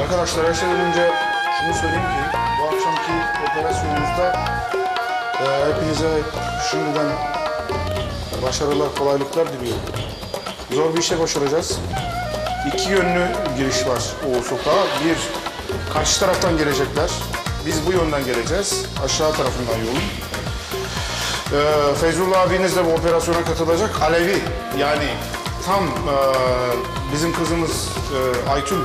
Arkadaşlar her şeyden önce şunu söyleyeyim ki bu akşamki operasyonumuzda e, hepinize şimdiden başarılar, kolaylıklar diliyorum. Zor bir işe başaracağız. İki yönlü giriş var o sokağa. Bir, karşı taraftan gelecekler. Biz bu yönden geleceğiz. Aşağı tarafından yolun. Ee, Feyzullah abiniz de bu operasyona katılacak. Alevi yani tam e, bizim kızımız e, Aytül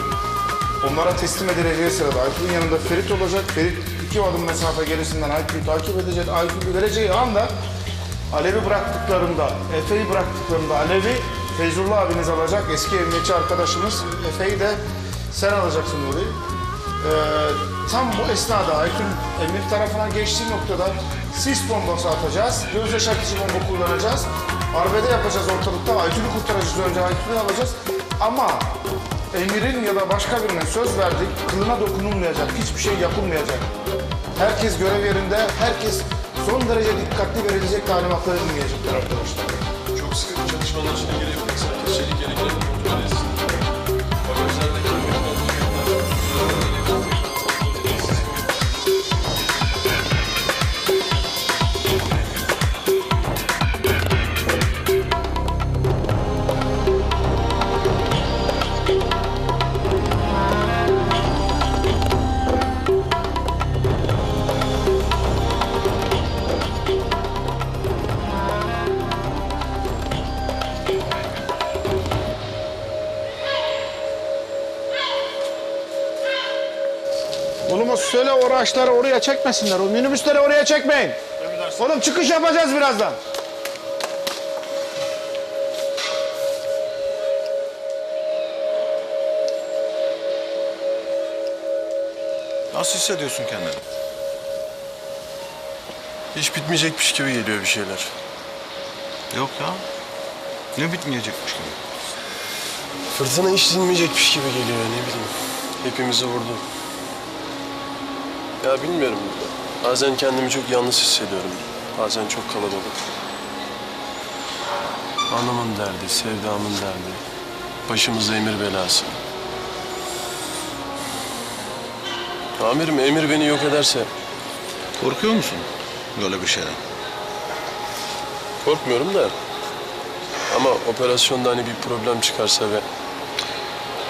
onlara teslim edileceği sırada Aytül'ün yanında Ferit olacak. Ferit iki adım mesafe gerisinden Aytül'ü takip edecek. Aytül'ü vereceği anda Alevi bıraktıklarında, Efe'yi bıraktıklarında Alevi Feyzullah abiniz alacak. Eski emniyetçi arkadaşımız Efe'yi de sen alacaksın orayı. Ee, tam bu esnada Aytül emir tarafına geçtiği noktada sis bombası atacağız. Göz yaşartıcı bomba kullanacağız. Arbede yapacağız ortalıkta. Aytül'ü kurtaracağız önce Aytül'ü alacağız. Ama emirin ya da başka birine söz verdik. Kılına dokunulmayacak. Hiçbir şey yapılmayacak. Herkes görev yerinde. Herkes son derece dikkatli verilecek talimatları dinleyecekler arkadaşlar. Oğlum o söyle o araçları oraya çekmesinler. O minibüsleri oraya çekmeyin. Oğlum çıkış yapacağız birazdan. Nasıl hissediyorsun kendini? Hiç bitmeyecekmiş gibi geliyor bir şeyler. Yok ya. Ne bitmeyecekmiş gibi. Fırtına hiç dinmeyecekmiş gibi geliyor ne bileyim. Hepimizi vurdu. Ya bilmiyorum. Bazen kendimi çok yalnız hissediyorum. Bazen çok kalabalık. Anamın derdi, sevdamın derdi. Başımızda emir belası. Amirim emir beni yok ederse Korkuyor musun böyle bir şeyden? korkmuyorum da. Ama operasyonda hani bir problem çıkarsa ve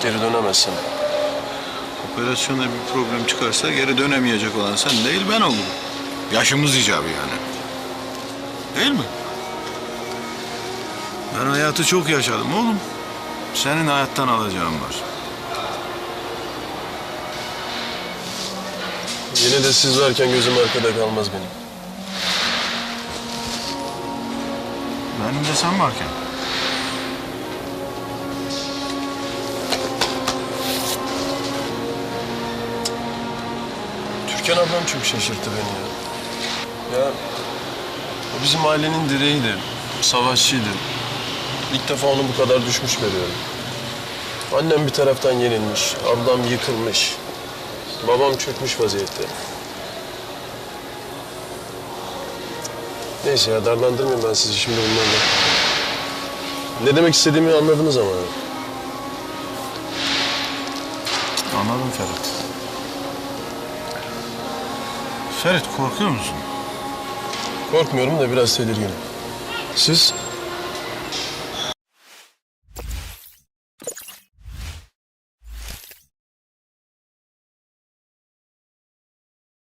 geri dönemezsem. Operasyonda bir problem çıkarsa geri dönemeyecek olan sen değil ben olurum. Yaşımız icabı yani. Değil mi? Ben hayatı çok yaşadım oğlum. Senin hayattan alacağım var. Yine de siz varken gözüm arkada kalmaz benim. Benim de sen varken. Türkan ablam çok şaşırttı beni ya. Ya o bizim ailenin direğiydi, savaşçıydı. İlk defa onu bu kadar düşmüş görüyorum. Annem bir taraftan yenilmiş, ablam yıkılmış. Babam çökmüş vaziyette. Neyse ya darlandırmayayım ben sizi şimdi bunlarla. Ne demek istediğimi anladınız ama. Anladım Ferit. Ferit korkuyor musun? Korkmuyorum da biraz tedirginim. Siz?